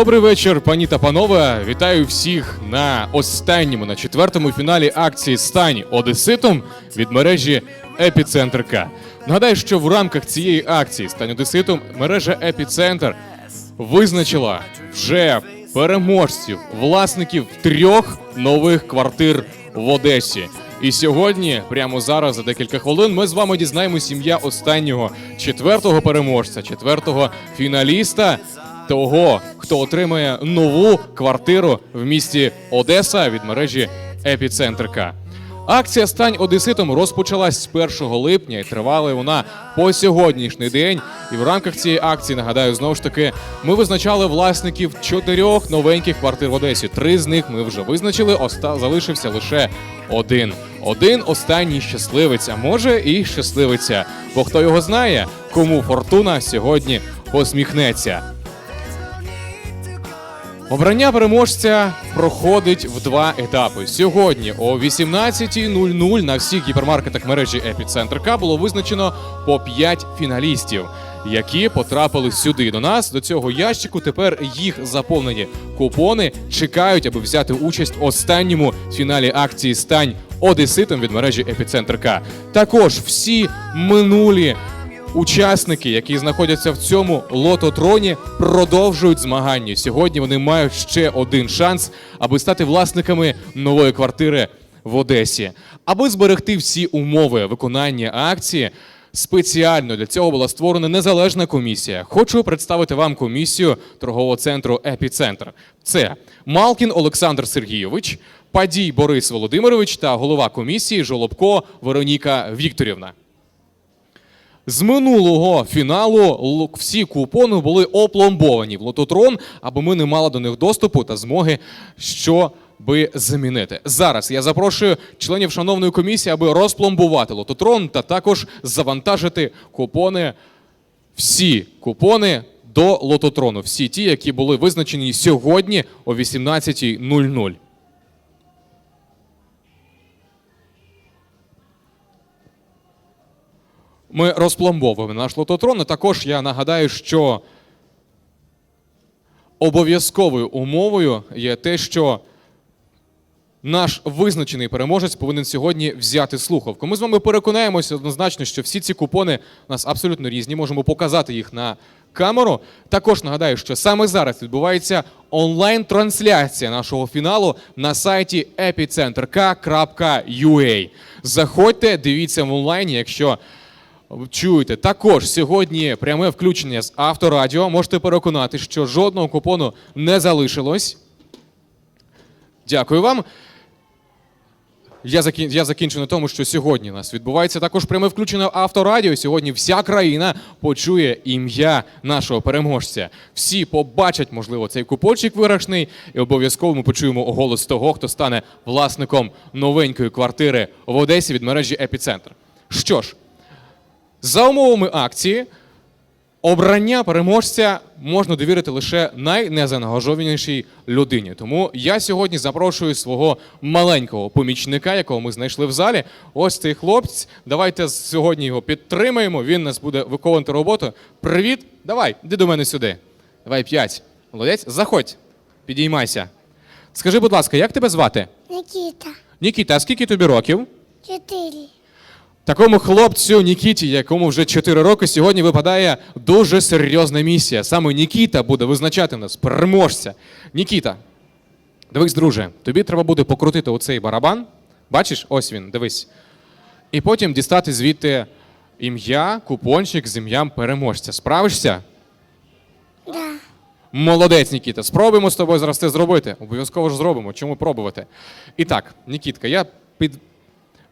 Добрий вечір, пані та панове. Вітаю всіх на останньому, на четвертому фіналі акції Стань Одеситом від мережі Епіцентр К. Нагадаю, що в рамках цієї акції Стань Одеситом мережа Епіцентр визначила вже переможців, власників трьох нових квартир в Одесі. І сьогодні, прямо зараз, за декілька хвилин, ми з вами дізнаємось ім'я останнього четвертого переможця, четвертого фіналіста, того, хто отримає нову квартиру в місті Одеса від мережі Епіцентр К. Акція Стань Одеситом розпочалась з 1 липня і тривала вона по сьогоднішній день. І в рамках цієї акції, нагадаю, знову ж таки, ми визначали власників чотирьох новеньких квартир в Одесі. Три з них ми вже визначили. Оста залишився лише один. Один останній щасливець, а може і щасливиця. Бо хто його знає, кому фортуна сьогодні посміхнеться. Обрання переможця проходить в два етапи. Сьогодні о 18.00 на всіх гіпермаркетах мережі Епіцентр К було визначено по 5 фіналістів, які потрапили сюди до нас. До цього ящику тепер їх заповнені купони чекають, аби взяти участь в останньому фіналі акції Стань Одеситом від мережі Епіцентр К. Також всі минулі Учасники, які знаходяться в цьому лототроні, продовжують змагання. Сьогодні вони мають ще один шанс, аби стати власниками нової квартири в Одесі. Аби зберегти всі умови виконання акції. Спеціально для цього була створена незалежна комісія. Хочу представити вам комісію торгового центру Епіцентр. Це Малкін Олександр Сергійович, Падій Борис Володимирович та голова комісії Жолобко Вероніка Вікторівна. З минулого фіналу всі купони були опломбовані в лототрон, аби ми не мали до них доступу та змоги що би замінити. Зараз я запрошую членів шановної комісії, аби розпломбувати лототрон та також завантажити купони, всі купони до лототрону. Всі ті, які були визначені сьогодні о 18.00. Ми розпломбовуємо наш лототрон. І також я нагадаю, що обов'язковою умовою є те, що наш визначений переможець повинен сьогодні взяти слухавку. Ми з вами переконаємося однозначно, що всі ці купони у нас абсолютно різні. Можемо показати їх на камеру. Також нагадаю, що саме зараз відбувається онлайн-трансляція нашого фіналу на сайті epicentrk.ua. Заходьте, дивіться в онлайні, якщо чуєте. Також сьогодні пряме включення з авторадіо. Можете переконати, що жодного купону не залишилось. Дякую вам. Я, закін... я закінчу на тому, що сьогодні у нас відбувається також пряме включення авторадіо. Сьогодні вся країна почує ім'я нашого переможця. Всі побачать, можливо, цей купончик виграшний, і обов'язково ми почуємо голос того, хто стане власником новенької квартири в Одесі від мережі Епіцентр. Що ж, за умовами акції, обрання переможця можна довірити лише найнезаангажованішій людині. Тому я сьогодні запрошую свого маленького помічника, якого ми знайшли в залі. Ось цей хлопець. Давайте сьогодні його підтримаємо. Він нас буде виконувати роботу. Привіт, давай, іди до мене сюди. Давай п'ять. Молодець, заходь, підіймайся. Скажи, будь ласка, як тебе звати? Никита, Нікіта, а скільки тобі років? четыре. Такому хлопцю Нікіті, якому вже 4 роки, сьогодні випадає дуже серйозна місія. Саме Нікіта буде визначати нас переможця. Нікіта, дивись, друже, тобі треба буде покрутити оцей барабан. Бачиш, ось він, дивись. І потім дістати звідти ім'я, купончик з ім'ям переможця. Справишся? Да. Молодець, Нікіта. Спробуємо з тобою зараз це зробити. Обов'язково ж зробимо. Чому пробувати? І так, Нікітка, я під...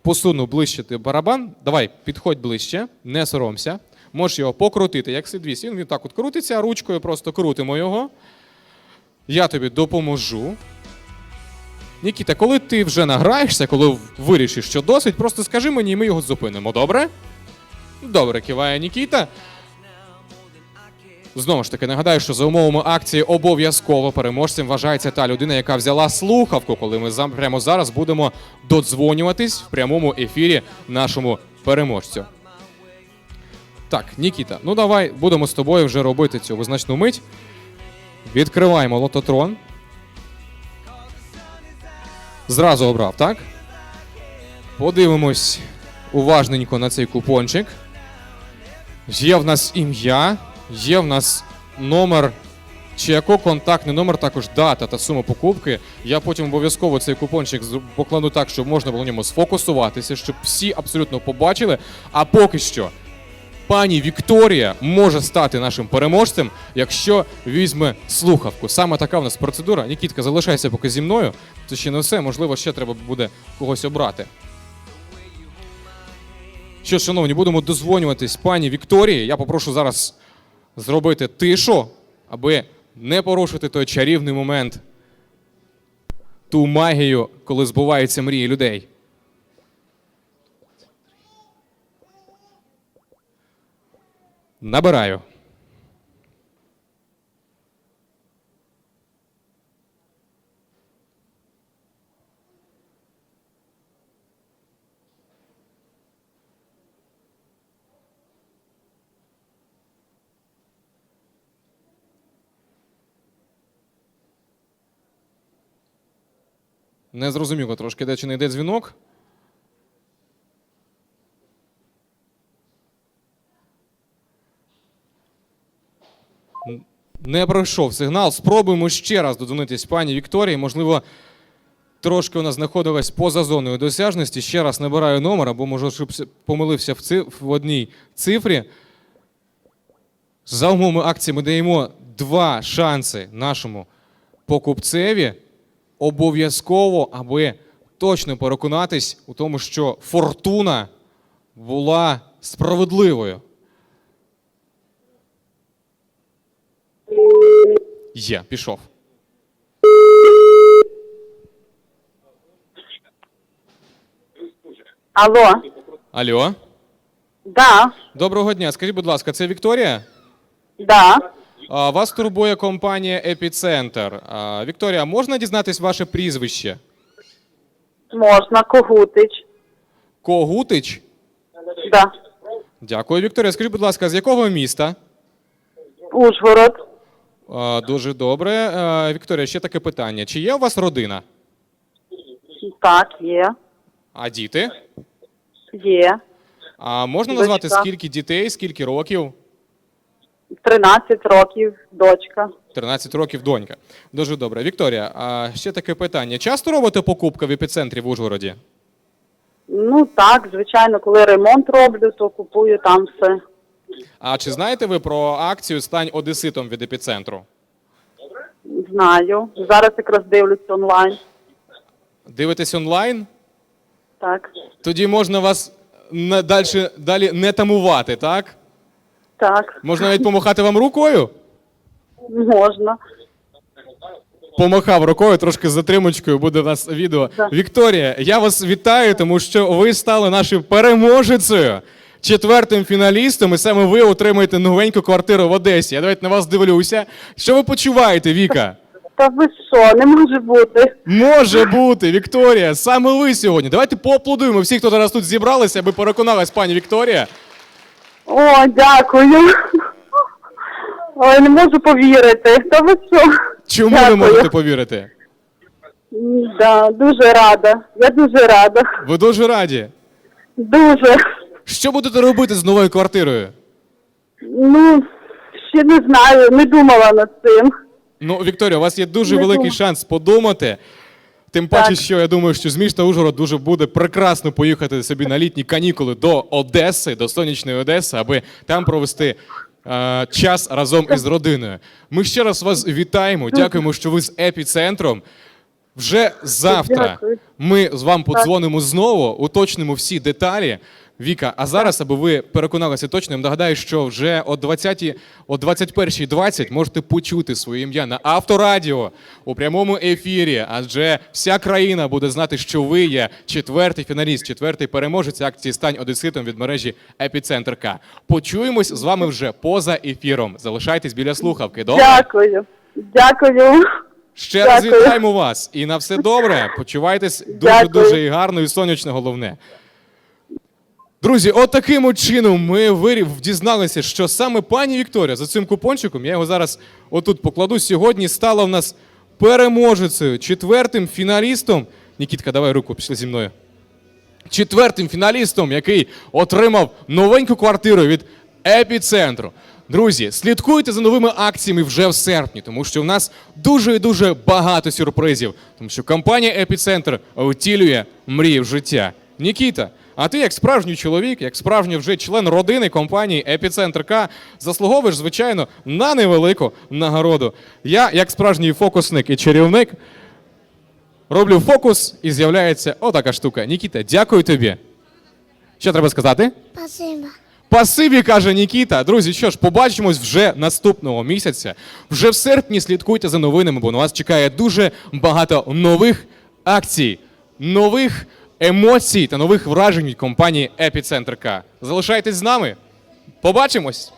посуну ближче ти барабан. Давай, підходь ближче, не соромся. Можеш його покрутити, як сидвіс. Він, так от крутиться, ручкою просто крутимо його. Я тобі допоможу. Нікіта, коли ти вже награєшся, коли вирішиш, що досить, просто скажи мені, і ми його зупинимо. Добре? Добре, киває Нікіта. Знову ж таки, нагадаю, що за умовами акції обов'язково переможцем вважається та людина, яка взяла слухавку, коли ми прямо зараз будемо додзвонюватись в прямому ефірі нашому переможцю. Так, Нікіта, ну давай будемо з тобою вже робити цю визначну мить. Відкриваємо лототрон. Зразу обрав, так? Подивимось уважненько на цей купончик. Є в нас ім'я, є в нас номер чеку, контактний номер, також дата та сума покупки. Я потім обов'язково цей купончик покладу так, щоб можна було в ньому сфокусуватися, щоб всі абсолютно побачили. А поки що пані Вікторія може стати нашим переможцем, якщо візьме слухавку. Саме така в нас процедура. Нікітка, залишайся поки зі мною. Це ще не все. Можливо, ще треба буде когось обрати. Що, шановні, будемо дозвонюватись пані Вікторії. Я попрошу зараз зробити тишу, аби не порушити той чарівний момент, ту магію, коли збуваються мрії людей. Набираю. Не зрозуміло трошки, де чи не йде дзвінок. Не пройшов сигнал. Спробуємо ще раз додзвонитись пані Вікторії. Можливо, трошки вона знаходилась поза зоною досяжності. Ще раз набираю номер, або може помилився в, ци- в одній цифрі. За умовами акції ми даємо два шанси нашому покупцеві обов'язково, аби точно переконатись у тому, що фортуна була справедливою. Є, пішов. Алло, Алло. да, Доброго дня. Скажіть, будь ласка, це Вікторія? да. Вас турбує компанія Епіцентр. Вікторія, можна дізнатись ваше прізвище? Можна, Когутич. Когутич? Да. Дякую, Вікторія. Скажіть, будь ласка, з якого міста? Ужгород. А, Дуже добре. А, Вікторія, ще таке питання. Чи є у вас родина? Так, є. А діти? Є. А можна назвати Дочка. скільки дітей, скільки років? 13 років, дочка. 13 років донька. Дуже добре. Вікторія, а ще таке питання. Часто робите покупки в епіцентрі в Ужгороді? Ну так, звичайно, коли ремонт роблю, то купую там все. А чи знаєте ви про акцію Стань одеситом від епіцентру? Знаю. Зараз якраз дивлюся онлайн. Дивитесь онлайн? Так. Тоді можна вас на- дальше, далі не тамувати, так? Так, Можна навіть помахати вам рукою? можна. Помахав рукою трошки з затримочкою, буде у нас відео. Так. Вікторія, я вас вітаю, тому що ви стали нашою переможецею, четвертим фіналістом, і саме ви отримаєте новеньку квартиру в Одесі. Я навіть на вас дивлюся. Що ви почуваєте, Віка? Та ви що, не може бути. Може бути, Вікторія, саме ви сьогодні. Давайте поаплодуємо всіх, хто зараз тут зібралися, аби переконалась пані Вікторія. О, дякую. Ой, не можу повірити. Та ви що? Чому Дякую. ви можете повірити? М, Да, дуже рада. Я дуже рада. Ви дуже раді. Дуже. Що будете робити з новою квартирою? Ну, ще не знаю, не думала над цим. Ну, Вікторія, у вас є дуже великий шанс подумати. Тим паче, Так. що я думаю, що з міста Ужгород дуже буде прекрасно поїхати собі на літні канікули до Одеси, до сонячної Одеси, аби там провести е, час разом із родиною. Ми ще раз вас вітаємо. Дякуємо, що ви з епіцентром. Вже завтра ми з вами подзвонимо знову, уточнимо всі деталі. Віка, а зараз, аби ви переконалися точно, я нагадаю, що вже о 20, о 21.20 можете почути своє ім'я на авторадіо у прямому ефірі, адже вся країна буде знати, що ви є четвертий фіналіст, четвертий переможець акції Стань Одеситом від мережі Епіцентр К. Почуємось з вами вже поза ефіром. Залишайтесь біля слухавки. Добре? Дякую. Дякую. Ще раз Дякую. вітаємо вас і на все добре. Почувайтесь дуже дуже і гарно і сонячно головне. Друзі, от таким от чином ми вирів дізналися, що саме пані Вікторія за цим купончиком, я його зараз отут покладу, сьогодні стала в нас переможецею, четвертим фіналістом. Нікітка, давай руку, пішли зі мною. Четвертим фіналістом, який отримав новеньку квартиру від епіцентру. Друзі, слідкуйте за новими акціями вже в серпні, тому що в нас дуже і дуже багато сюрпризів, тому що компанія Епіцентр втілює мрії в життя. Нікіта, а ти як справжній чоловік, як справжній вже член родини компанії Епіцентр К, заслуговуєш, звичайно, на невелику нагороду. Я, як справжній фокусник і чарівник, роблю фокус і з'являється отака штука. Нікіта, дякую тобі. Що треба сказати? Спасибо. Пасибі, каже Нікіта. Друзі, що ж, побачимось вже наступного місяця. Вже в серпні слідкуйте за новинами, бо на вас чекає дуже багато нових акцій, нових емоцій та нових вражень від компанії Епіцентр К. Залишайтесь з нами. Побачимось!